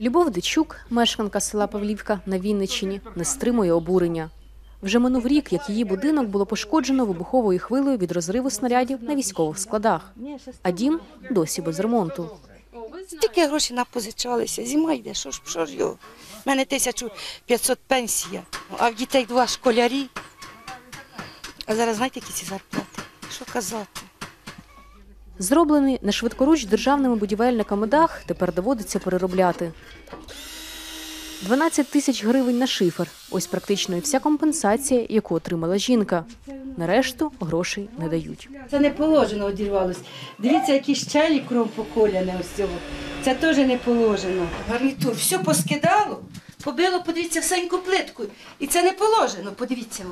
Любов Дичук, мешканка села Павлівка на Вінниччині, не стримує обурення. Вже минув рік, як її будинок було пошкоджено вибуховою хвилею від розриву снарядів на військових складах, а дім досі без ремонту. Стільки грошей напозичалися, зима йде, що ж, що ж його? У мене 1500 пенсія, а в дітей два школярі. А зараз знаєте, які ці зарплати? Що казати? Зроблений на швидкоруч державними будівельниками дах тепер доводиться переробляти. 12 тисяч гривень на шифер. Ось практично і вся компенсація, яку отримала жінка. На решту грошей не дають. Це не положено одірвалось. Дивіться, які щелі кров поколяне ось цього. Це теж не положено. Гарнітур, все поскидало, побило, подивіться, всеньку плитку. І це не положено, подивіться.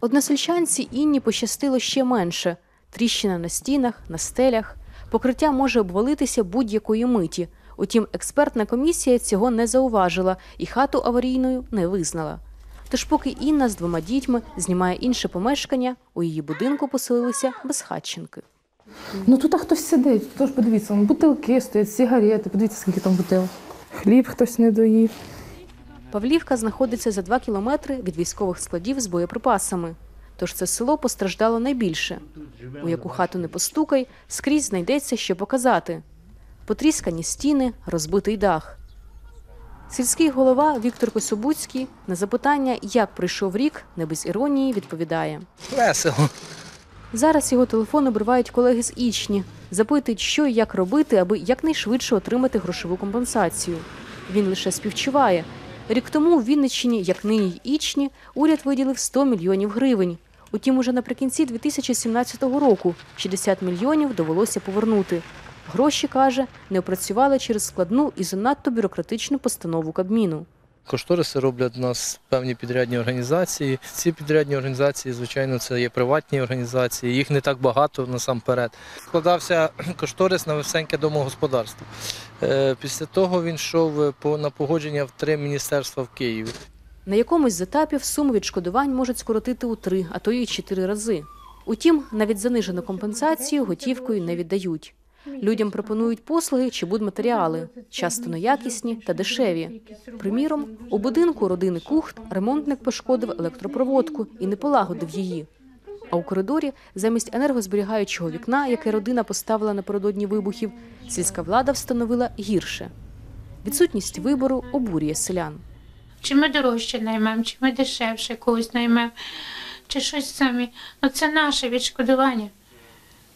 Односельчанці Інні пощастило ще менше. Тріщина на стінах, на стелях. Покриття може обвалитися будь-якої миті. Утім, експертна комісія цього не зауважила і хату аварійною не визнала. Тож, поки Інна з двома дітьми знімає інше помешкання, у її будинку поселилися безхатченки. Ну тут хтось сидить, тож подивіться, вон, бутилки стоять, сигарети, подивіться, скільки там бутилок. Хліб хтось не доїв. Павлівка знаходиться за два кілометри від військових складів з боєприпасами. Тож це село постраждало найбільше. У яку хату не постукай, скрізь знайдеться, що показати. Потріскані стіни, розбитий дах. Сільський голова Віктор Кособуцький на запитання, як пройшов рік, не без іронії відповідає. Весело. Зараз його телефон обривають колеги з Ічні, запитують, що і як робити, аби якнайшвидше отримати грошову компенсацію. Він лише співчуває. Рік тому в Вінниччині, як нині й Ічні, уряд виділив 100 мільйонів гривень. Утім, уже наприкінці 2017 року 60 мільйонів довелося повернути. Гроші, каже, не опрацювали через складну і занадто бюрократичну постанову Кабміну. Кошториси роблять нас певні підрядні організації. Ці підрядні організації, звичайно, це є приватні організації. Їх не так багато насамперед. Складався кошторис на висеньке домогосподарство. Е, Після того він йшов по- на погодження в три міністерства в Києві. На якомусь з етапів суму відшкодувань можуть скоротити у три, а то й чотири рази. Утім, навіть занижену компенсацію готівкою не віддають. Людям пропонують послуги чи будматеріали, часто неякісні та дешеві. Приміром, у будинку родини Кухт ремонтник пошкодив електропроводку і не полагодив її. А у коридорі, замість енергозберігаючого вікна, яке родина поставила напередодні вибухів, сільська влада встановила гірше. Відсутність вибору обурює селян. Чи ми дорожче наймемо, чи ми дешевше когось наймемо, чи щось самі. Ну це наше відшкодування.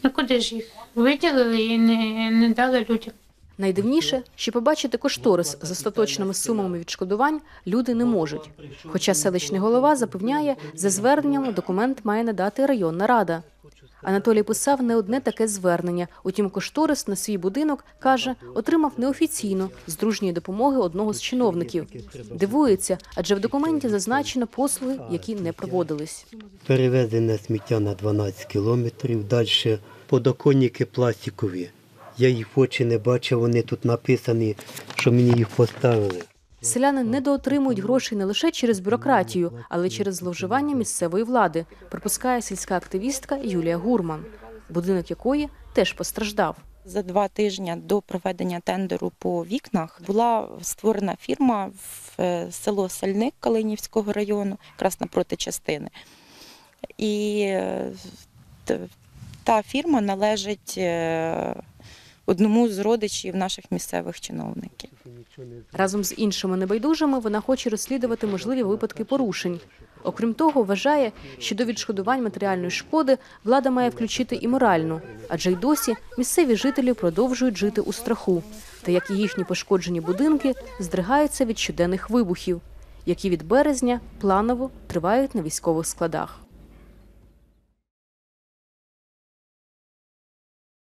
Ну куди ж їх виділили і не, не дали людям? Найдивніше, що побачити кошторис з остаточними сумами відшкодувань люди не можуть. Хоча селищний голова запевняє, за зверненням документ має надати районна рада. Анатолій писав не одне таке звернення. Утім, кошторис на свій будинок каже, отримав неофіційно з дружньої допомоги одного з чиновників. Дивується, адже в документі зазначено послуги, які не проводились. Перевезене сміття на 12 кілометрів. Далі подоконники пластикові. Я їх очі не бачив, вони тут написані, що мені їх поставили. Селяни недоотримують грошей не лише через бюрократію, але й через зловживання місцевої влади, припускає сільська активістка Юлія Гурман, будинок якої теж постраждав. За два тижні до проведення тендеру по вікнах була створена фірма в е, село Сальник Калинівського району, якраз напроти частини. І е, та фірма належить е, одному з родичів наших місцевих чиновників. Разом з іншими небайдужими вона хоче розслідувати можливі випадки порушень. Окрім того, вважає, що до відшкодувань матеріальної шкоди влада має включити і моральну, адже й досі місцеві жителі продовжують жити у страху, та як і їхні пошкоджені будинки здригаються від щоденних вибухів, які від березня планово тривають на військових складах.